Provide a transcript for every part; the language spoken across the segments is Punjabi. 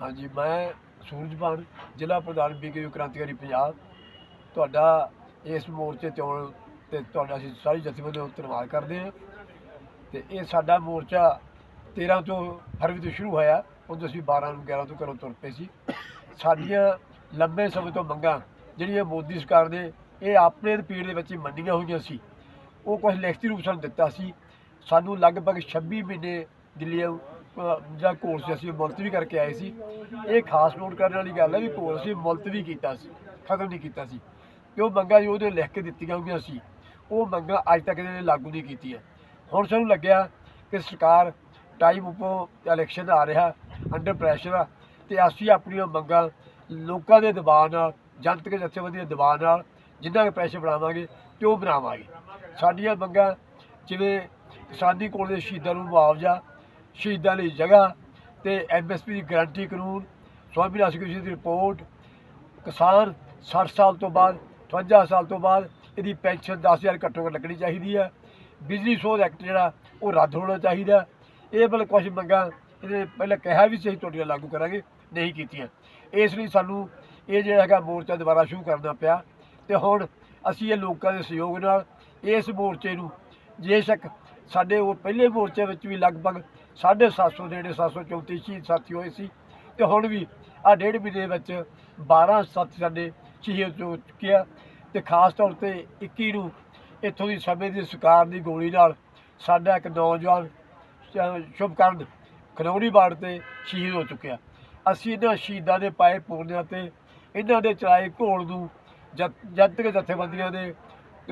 ਹਾਂਜੀ, ਮੈਂ ਸੂਰਜਬਾਨ ਜ਼ਿਲ੍ਹਾ ਪ੍ਰਧਾਨ ਬੀਕੇਯੂ ਕ੍ਰਾਂਤੀਕਾਰੀ ਪੰਜਾਬ। ਤੁਹਾਡਾ ਇਸ ਮੋਰਚੇ ਤੇ ਆਉਣ ਤੇ ਤੁਹਾਡਾ ਅਸੀਂ ਸਾਰੀ ਜਥੇਬੰਦੀ ਨੂੰ ਧੰਨਵਾਦ ਕਰਦੇ ਹਾਂ। ਤੇ ਇਹ ਸਾਡਾ ਮੋਰਚਾ 13 ਤੋਂ ਫਰਵਰੀ ਤੋਂ ਸ਼ੁਰੂ ਹੋਇਆ, ਉਦੋਂ ਅਸੀਂ 12 ਨੂੰ 11 ਤੋਂ ਘਰੋਂ ਤੁਰ ਪਏ ਸੀ। ਸਾਡੀਆਂ ਲੰਬੇ ਸਮੇਂ ਤੋਂ ਮੰਗਾਂ ਜਿਹੜੀਆਂ ਮੋਦੀ ਸਰਕਾਰ ਨੇ, ਇਹ ਆਪਣੇ ਪੀੜ ਦੇ ਵਿੱਚ ਹੀ ਮੰਨੀਆਂ ਹੋਈਆਂ ਸੀ। ਉਹ ਕੁਝ ਲਿਖਤੀ ਰੂਪ ਸਾਨੂੰ ਦਿੱਤਾ ਸੀ। ਸਾਨੂੰ ਲਗਭਗ 26 ਮਹੀਨੇ ਦਿੱਲੀ ਜਾਂ ਜਿਹੜਾ ਕੋਰਸ ਸੀ ਅਸੀਂ ਮੁਲਤਵੀ ਕਰਕੇ ਆਏ ਸੀ। ਇਹ ਖਾਸ ਨੋਟ ਕਰਨ ਵਾਲੀ ਗੱਲ ਹੈ ਵੀ ਕੋਰਸ ਅਸੀਂ ਮੁਲਤਵੀ ਕੀਤਾ ਸੀ, ਖਤਮ ਨਹੀਂ ਕੀਤਾ ਸੀ। ਕਿ ਉਹ ਮੰਗਾਂ ਜੋ ਉਹਦੇ ਲਿਖ ਕੇ ਦਿੱਤੀਆਂ ਹੋਈਆਂ ਸੀ। ਉਹ ਮੰਗਾਂ ਅੱਜ ਤੱਕ ਇਹਨੇ ਲਾਗੂ ਨਹੀਂ ਕੀਤੀਆਂ। ਹੁਣ ਸਾਨੂੰ ਲੱਗਿਆ ਕਿ ਸਰਕਾਰ ਟਾਈਮ ਉੱਪਰ ਇਲੈਕਸ਼ਨ ਆ ਰਿਹਾ ਅੰਡਰ ਪ੍ਰੈਸ਼ਰ ਆ, ਤੇ ਅਸੀਂ ਆਪਣੀਆਂ ਮੰਗਾਂ ਲੋਕਾਂ ਦੇ ਦਬਾਅ ਨਾਲ, ਜਨਤਕ ਜਥੇਬੰਦੀ ਦੇ ਦਬਾਅ ਨਾਲ ਜਿੰਨਾ ਕੁ ਪ੍ਰੈਸ਼ਰ ਬਣਾਵਾਂਗੇ ਤੇ ਉਹ ਬਣਾਵਾਂਗੇ। ਸਾਡੀਆਂ ਮੰਗਾਂ ਜਿਵੇਂ ਕਿਸਾਨੀ ਕੋਲ ਦੇ ਸ਼ਹੀਦਾਂ ਨੂੰ ਮੁਆਵਜ਼ਾ ਸ਼ਹੀਦਾਂ ਲਈ ਜਗ੍ਹਾ ਤੇ ਐਮਐਸਪੀ ਦੀ ਗਾਰੰਟੀ ਕਾਨੂੰਨ ਸਵਾਮੀਨਾਥਨ ਕਮਿਸ਼ਨ ਦੀ ਰਿਪੋਰਟ, ਕਿਸਾਨ 60 ਸਾਲ ਤੋਂ ਬਾਅਦ 52 ਸਾਲ ਤੋਂ ਬਾਅਦ ਇਹਦੀ ਪੈਨਸ਼ਨ 10000 ਘੱਟੋ ਘੱਟ ਲੱਗਣੀ ਚਾਹੀਦੀ ਹੈ। ਬਿਜਲੀ ਸੋਧ ਐਕਟ ਜਿਹੜਾ, ਉਹ ਰੱਦ ਹੋਣਾ ਚਾਹੀਦਾ ਇਹ ਬਲ ਕੁਝ ਮੰਗਾਂ ਇਹਨੇ ਪਹਿਲਾਂ ਕਿਹਾ ਵੀ ਸੀ, ਅਸੀਂ ਤੁਹਾਡੀਆਂ ਲਾਗੂ ਕਰਾਂਗੇ, ਨਹੀਂ ਕੀਤੀਆਂ। ਇਸ ਲਈ ਸਾਨੂੰ ਇਹ ਜਿਹੜਾ ਹੈਗਾ ਮੋਰਚਾ ਦੁਬਾਰਾ ਸ਼ੁਰੂ ਕਰਨਾ ਪਿਆ ਤੇ ਹੁਣ ਅਸੀਂ ਇਹ ਲੋਕਾਂ ਦੇ ਸਹਿਯੋਗ ਨਾਲ ਇਸ ਮੋਰਚੇ ਨੂੰ, ਜੇ ਸ਼ੱਕ ਸਾਡੇ ਉਹ ਪਹਿਲੇ ਮੋਰਚੇ ਵਿੱਚ ਵੀ ਲਗਭਗ 750 ਦੇ ਜਿਹੜੇ 734 ਸ਼ਹੀਦ ਸਾਥੀ ਹੋਏ ਸੀ। ਤੇ ਹੁਣ ਵੀ ਆ ਡੇਢ ਮਹੀਨੇ ਵਿੱਚ 12 ਸਾਥੀ ਸਾਡੇ ਸ਼ਹੀਦ ਹੋ ਚੁੱਕੇ ਆ। ਤੇ ਖਾਸ ਤੌਰ ਤੇ 21 ਨੂੰ ਇੱਥੋਂ ਦੀ ਸਮੇਂ ਦੀ ਸਰਕਾਰ ਦੀ ਗੋਲੀ ਨਾਲ ਸਾਡਾ ਇੱਕ ਨੌਜਵਾਨ ਸ਼- ਸ਼ੁਭਕਰਨ ਖਨੌਰੀ ਬਾੜ ਤੇ ਸ਼ਹੀਦ ਹੋ ਚੁੱਕਿਆ। ਅਸੀਂ ਇਹਨਾਂ ਸ਼ਹੀਦਾਂ ਦੇ ਪਾਏ ਪੂਰਨਿਆਂ ਤੇ ਇਹਨਾਂ ਦੇ ਚਲਾਏ ਘੋਲ ਨੂੰ ਜਨ- ਜਨਤਕ ਜਥੇਬੰਦੀਆਂ ਦੇ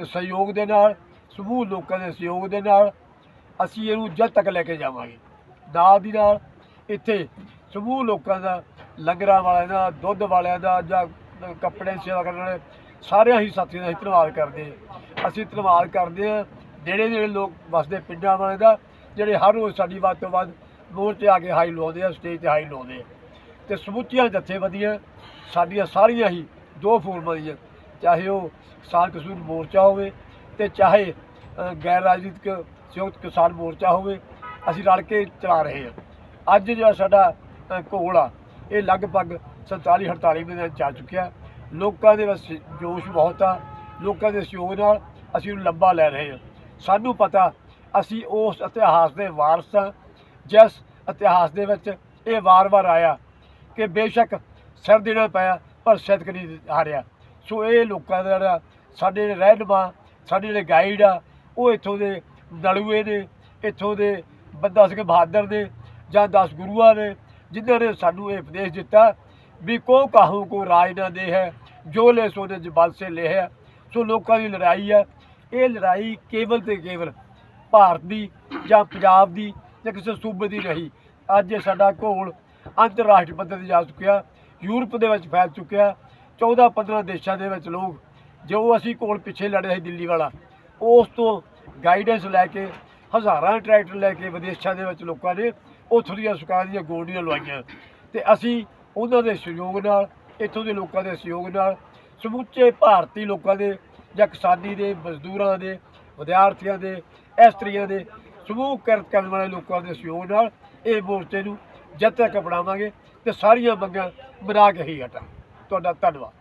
ਸਹਿਯੋਗ ਦੇ ਨਾਲ, ਸਮੂਹ ਲੋਕਾਂ ਦੇ ਸਹਿਯੋਗ ਦੇ ਨਾਲ ਅਸੀਂ ਇਹਨੂੰ ਜਦ ਤੱਕ ਲੈ ਕੇ ਜਾਵਾਂਗੇ। ਨਾਲ ਦੀ ਨਾਲ ਇੱਥੇ ਸਮੂਹ ਲੋਕਾਂ ਦਾ, ਲੰਗਰਾਂ ਵਾਲਿਆਂ ਦਾ, ਦੁੱਧ ਵਾਲਿਆਂ ਦਾ, ਜਾਂ ਕੱਪੜੇ ਦੀ ਸੇਵਾ ਕਰਨ ਵਾਲੇ, ਸਾਰਿਆਂ ਹੀ ਸਾਥੀਆਂ ਦਾ ਅਸੀਂ ਧੰਨਵਾਦ ਕਰਦੇ ਅਸੀਂ ਧੰਨਵਾਦ ਕਰਦੇ ਹਾਂ ਜਿਹੜੇ ਜਿਹੜੇ ਲੋਕ ਵਸਦੇ ਪਿੰਡਾਂ ਵਾਲੇ ਦਾ, ਜਿਹੜੇ ਹਰ ਰੋਜ਼ ਸਾਡੀ ਵੱਧ ਤੋਂ ਵੱਧ ਮੋਰਚੇ ਆ ਕੇ ਹਾਈ ਲਾਉਂਦੇ ਆ, ਸਟੇਜ ਤੇ ਹਾਈ ਲਾਉਂਦੇ ਆ। ਤੇ ਸਮੁੱਚੀਆਂ ਜਥੇਬੰਦੀਆਂ ਸਾਡੀਆਂ ਸਾਰੀਆਂ ਹੀ ਦੋ ਫੋਰਮਾਂ ਦੀਆਂ, ਚਾਹੇ ਉਹ ਕਿਸਾਨ ਕਸੂਰ ਮੋਰਚਾ ਹੋਵੇ ਤੇ ਚਾਹੇ ਗੈਰ ਰਾਜਨੀਤਿਕ ਸੰਯੁਕਤ ਕਿਸਾਨ ਮੋਰਚਾ ਹੋਵੇ ਅਸੀਂ ਰਲ ਕੇ ਚਲਾ ਰਹੇ ਹਾਂ। ਅੱਜ ਜਿਹੜਾ ਸਾਡਾ ਘੋਲ ਆ, ਇਹ ਲਗਭਗ 47 48 ਮਹੀਨੇ ਚੱਲ ਚੁੱਕਿਆ। ਲੋਕਾਂ ਦੇ ਵਿੱਚ ਜੋਸ਼ ਬਹੁਤ ਆ। ਲੋਕਾਂ ਦੇ ਸਹਿਯੋਗ ਨਾਲ ਅਸੀਂ ਉਹਨੂੰ ਲੰਬਾ ਲੈ ਰਹੇ ਹਾਂ। ਸਾਨੂੰ ਪਤਾ, ਅਸੀਂ ਉਸ ਇਤਿਹਾਸ ਦੇ ਵਾਰਸ ਹਾਂ, ਜਿਸ ਇਤਿਹਾਸ ਦੇ ਵਿੱਚ ਇਹ ਵਾਰ-ਵਾਰ ਆਇਆ ਕਿ ਬੇਸ਼ੱਕ ਸਿਰ ਦੇਣਾ ਪਿਆ, ਪਰ ਸਿਦਕ ਨਹੀਂ ਹਾਰਿਆ। ਸੋ ਇਹ ਲੋਕਾਂ ਦਾ ਜਿਹੜਾ ਸਾਡੇ ਜਿਹੜੇ ਰਹਿਨੁਮਾ, ਸਾਡੇ ਜਿਹੜੇ ਗਾਈਡ ਆ, ਉਹ ਇੱਥੋਂ ਦੇ ਨਲੂਏ ਨੇ, ਇੱਥੋਂ ਦੇ ਬੰਦਾ ਸਿੰਘ ਬਹਾਦਰ ਨੇ ਜਾਂ ਦਸ ਗੁਰੂਆਂ ਨੇ ਜਿਨ੍ਹਾਂ ਨੇ ਸਾਨੂੰ ਇਹ ਉਪਦੇਸ਼ ਦਿੱਤਾ ਵੀ ਕੋ ਕਾਹੂ ਕੋ ਰਾਜ ਨਾ ਦੇ ਹੈ ਜੋ ਲੈ ਸੋ ਦੇ ਜਬਲ ਸੇ ਲੈ ਹੈ ਸੋ ਲੋਕਾਂ ਦੀ ਲੜਾਈ ਹੈ। ਇਹ ਲੜਾਈ ਕੇਵਲ ਤੇ ਕੇਵਲ ਭਾਰਤ ਦੀ ਜਾਂ ਪੰਜਾਬ ਦੀ ਜਾਂ ਕਿਸੇ ਸੂਬੇ ਦੀ ਨਹੀਂ। ਅੱਜ ਇਹ ਸਾਡਾ ਘੋਲ ਅੰਤਰਰਾਸ਼ਟਰੀ ਪੱਧਰ ਤੇ ਜਾ ਚੁੱਕਿਆ, ਯੂਰਪ ਦੇ ਵਿੱਚ ਫੈਲ ਚੁੱਕਿਆ। 14 15 ਦੇਸ਼ਾਂ ਦੇ ਵਿੱਚ ਲੋਕ, ਜੋ ਅਸੀਂ ਘੋਲ ਪਿੱਛੇ ਲੜੇ ਸੀ ਦਿੱਲੀ ਵਾਲਾ, ਉਸ ਤੋਂ ਗਾਈਡੈਂਸ ਲੈ ਕੇ ਹਜ਼ਾਰਾਂ ਟਰੈਕਟਰ ਲੈ ਕੇ ਵਿਦੇਸ਼ਾਂ ਦੇ ਵਿੱਚ ਲੋਕਾਂ ਨੇ ਉੱਥੋਂ ਦੀਆਂ ਸਰਕਾਰ ਦੀਆਂ ਗੋਲੀਆਂ ਲਵਾਈਆਂ। ਤੇ ਅਸੀਂ ਉਹਨਾਂ ਦੇ ਸਹਿਯੋਗ ਨਾਲ, ਇੱਥੋਂ ਦੇ ਲੋਕਾਂ ਦੇ ਸਹਿਯੋਗ ਨਾਲ, ਸਮੁੱਚੇ ਭਾਰਤੀ ਲੋਕਾਂ ਦੇ ਜਾਂ ਕਿਸਾਨੀ ਦੇ, ਮਜ਼ਦੂਰਾਂ ਦੇ, ਵਿਦਿਆਰਥੀਆਂ ਦੇ ਇਸਤਰੀਆਂ ਦੇ ਸਮੂਹ ਕਿਰਤ ਕਰਨ ਵਾਲੇ ਲੋਕਾਂ ਦੇ ਸਹਿਯੋਗ ਨਾਲ ਇਹ ਮੋਰਚੇ ਨੂੰ ਜਦ ਤੱਕ ਅਪਣਾਵਾਂਗੇ ਤੇ ਸਾਰੀਆਂ ਮੰਗਾਂ ਬਣਾ ਕੇ ਹੀ ਹਟਾਂ ਤੁਹਾਡਾ ਧੰਨਵਾਦ।